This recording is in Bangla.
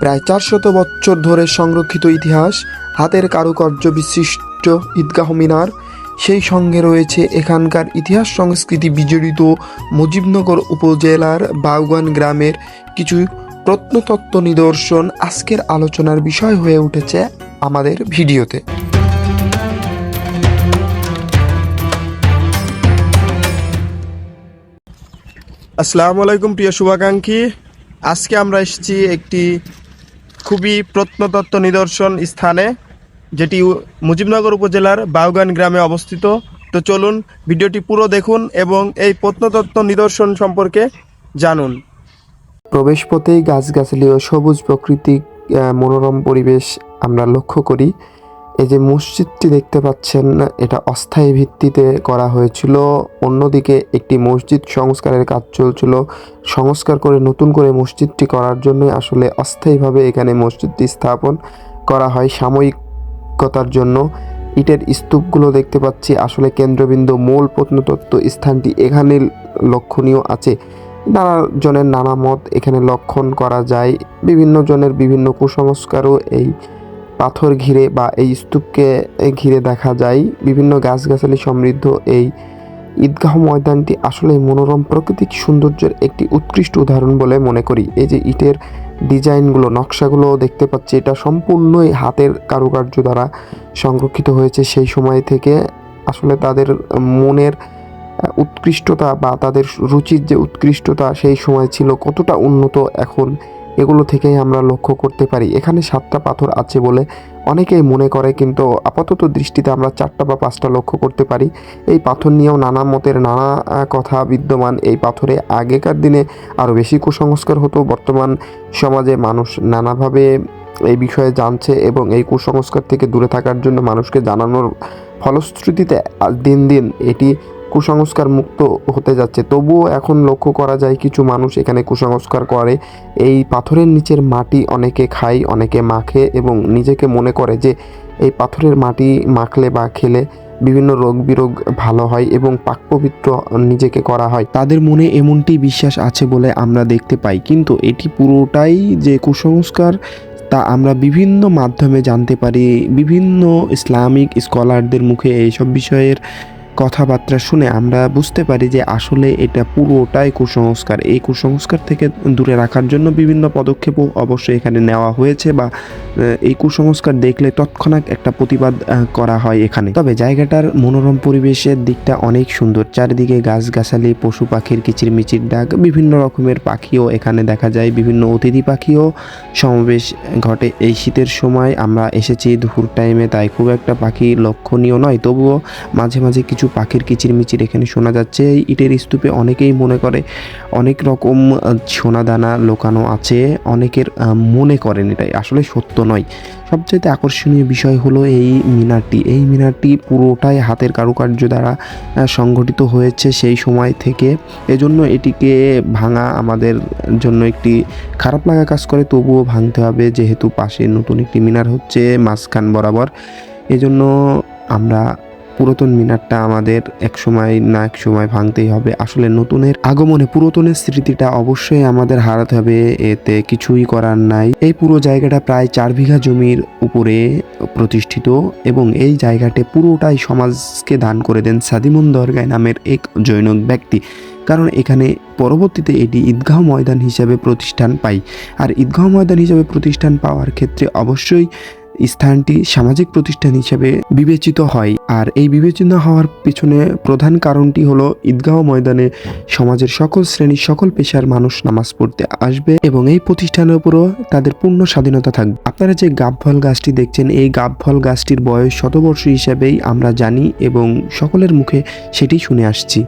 প্রায় চারশত বছর ধরে সংরক্ষিত ইতিহাস, হাতের কারুকার্য বিশিষ্ট ঈদগাহ মিনার, সেই সঙ্গে রয়েছে এখানকার ইতিহাস সংস্কৃতি বিজড়িত মুজিবনগর উপজেলার বাউগান গ্রামের কিছু প্রত্নতত্ত্ব নিদর্শন আজকের আলোচনার বিষয় হয়ে উঠেছে আমাদের ভিডিওতে। আসসালামু আলাইকুম, প্রিয় শুভাকাঙ্ক্ষী। আজকে আমরা এসেছি একটি খুবই প্রত্নতত্ত্ব নিদর্শন স্থানে, যেটি মুজিবনগর উপজেলার বাউগান গ্রামে অবস্থিত। তো চলুন ভিডিওটি পুরো দেখুন এবং এই প্রত্নতত্ত্ব নিদর্শন সম্পর্কে জানুন। প্রবেশপথেই গাছগাছালি ও সবুজ প্রকৃতিক মনোরম পরিবেশ আমরা লক্ষ্য করি। এই যে মসজিদটি দেখতে পাচ্ছেন, এটা অস্থায়ী ভিত্তিতে করা হয়েছিল। অন্যদিকে একটি মসজিদ সংস্কারের কাজ চলছিল। সংস্কার করে, নতুন করে মসজিদটি করার জন্য আসলে অস্থায়ীভাবে এখানে মসজিদটি স্থাপন করা হয় সাময়িকতার জন্য। ইটের স্তূপগুলো দেখতে পাচ্ছি। আসলে কেন্দ্রবিন্দু মূল প্রত্নতত্ত্ব স্থানটি এখানে লক্ষণীয় আছে। নানা জনের নানা মত এখানে লক্ষণ করা যায়। বিভিন্ন জনের বিভিন্ন কুসংস্কারও এই পাথর ঘিরে বা এই স্তূপকে ঘিরে দেখা যায়। বিভিন্ন গাছগাছালি সমৃদ্ধ এই ঈদগাহ ময়দানটি আসলে মনোরম প্রাকৃতিক সৌন্দর্যের একটি উৎকৃষ্ট উদাহরণ বলে মনে করি। এই যে ইটের ডিজাইনগুলো নকশাগুলো দেখতে পাচ্ছি, এটা সম্পূর্ণই হাতের কারুকার্য দ্বারা সংরক্ষিত হয়েছে সেই সময় থেকে। আসলে তাদের মনের উৎকৃষ্টতা বা তাদের রুচির যে উৎকৃষ্টতা সেই সময় ছিল কতটা উন্নত, এখন এগুলো থেকেই আমরা লক্ষ্য করতে পারি। এখানে সাতটা পাথর আছে বলে অনেকেই মনে করে, কিন্তু আপাতত দৃষ্টিতে আমরা চারটা বা পাঁচটা লক্ষ্য করতে পারি। এই পাথর নিয়েও নানা মতের নানা কথা বিদ্যমান। এই পাথরে আগেকার দিনে আরও বেশি কুসংস্কার হতো। বর্তমান সমাজে মানুষ নানাভাবে এই বিষয়ে জানছে এবং এই কুসংস্কার থেকে দূরে থাকার জন্য মানুষকে জানানোর ফলশ্রুতিতে দিন দিন এটি কুসংস্কার মুক্ত হতে যাচ্ছে। তবুও এখন লক্ষ্য করা যায় কিছু মানুষ এখানে কুসংস্কার করে। এই পাথরের নিচের মাটি অনেকে খায়, অনেকে মাখে এবং নিজেকে মনে করে যে এই পাথরের মাটি মাখলে বা খেলে বিভিন্ন রোগ বিরোগ ভালো হয় এবং পাক পবিত্র নিজেকে করা হয়। তাদের মনে এমনটি বিশ্বাস আছে বলে আমরা দেখতে পাই। কিন্তু এটি পুরোটাই যে কুসংস্কার, তা আমরা বিভিন্ন মাধ্যমে জানতে পারি। বিভিন্ন ইসলামিক স্কলারদের মুখে এইসব বিষয়ের কথাবার্তা শুনে আমরা বুঝতে পারি যে আসলে এটা পুরোটাই কুসংস্কার। এই কুসংস্কার থেকে দূরে রাখার জন্য বিভিন্ন পদক্ষেপও অবশ্যই এখানে নেওয়া হয়েছে বা এই কুসংস্কার দেখলে তৎক্ষণাৎ একটা প্রতিবাদ করা হয় এখানে। তবে জায়গাটার মনোরম পরিবেশের দিকটা অনেক সুন্দর। চারিদিকে গাছগাছালি, পশু পাখির কিচিরমিচির ডাক, বিভিন্ন রকমের পাখিও এখানে দেখা যায়। বিভিন্ন অতিথি পাখিও সমাবেশ ঘটে। এই শীতের সময় আমরা এসেছি, দুপুর টাইমে তাই খুব একটা পাখি লক্ষণীয় নয়। তবুও মাঝে মাঝে কিছু পাখির কিচিরমিচির এখানে শোনা যাচ্ছে। এই ইটের স্তূপে অনেকেই মনে করে, অনেক রকম সোনাদানা লোকানো আছে, অনেকের মনে করেন এটাই। আসলে সত্য নয়। সবচেয়ে আকর্ষণীয় বিষয় হলো এই মিনারটি। এই মিনারটি পুরোটাই হাতের কারুকার্য দ্বারা সংগঠিত হয়েছে সেই সময় থেকে। এজন্য এটিকে ভাঙা আমাদের জন্য একটি খারাপ লাগা কাজ করে। তবুও ভাঙতে হবে, যেহেতু পাশে নতুন একটি মিনার হচ্ছে মাঝখান বরাবর। এজন্য আমরা পুরাতন মিনারটা আমাদের এক সময় না এক সময় ভাঙতেই হবে। আসলে নতুনের আগমনে পুরাতনের স্মৃতিটা অবশ্যই আমাদের হারাতে হবে, এতে কিছুই করার নাই। এই পুরো জায়গাটা প্রায় চার বিঘা জমির উপরে প্রতিষ্ঠিত এবং এই জায়গাটি পুরোটাই সমাজকে দান করে দেন সাদিমুন দরগায় নামের এক জৈনক ব্যক্তি। কারণ এখানে পরবর্তীতে এটি ঈদগাহ ময়দান হিসাবে প্রতিষ্ঠান পাই আর ঈদগাহ ময়দান হিসাবে প্রতিষ্ঠান পাওয়ার ক্ষেত্রে অবশ্যই স্থানটি সামাজিক প্রতিষ্ঠান হিসেবে বিবেচিত হয়। আর এই বিবেচিত হওয়ার পিছনে প্রধান কারণটি হলো, ঈদগাহ ময়দানে সমাজের সকল শ্রেণির সকল পেশার মানুষ নামাজ পড়তে আসবে এবং এই প্রতিষ্ঠানের উপরও তাদের পূর্ণ স্বাধীনতা থাকবে। আপনারা যে গাবফল গাছটি দেখছেন, এই গাবফল গাছটির বয়স শতবর্ষ হিসাবেই আমরা জানি এবং সকলের মুখে সেটি শুনে আসছি।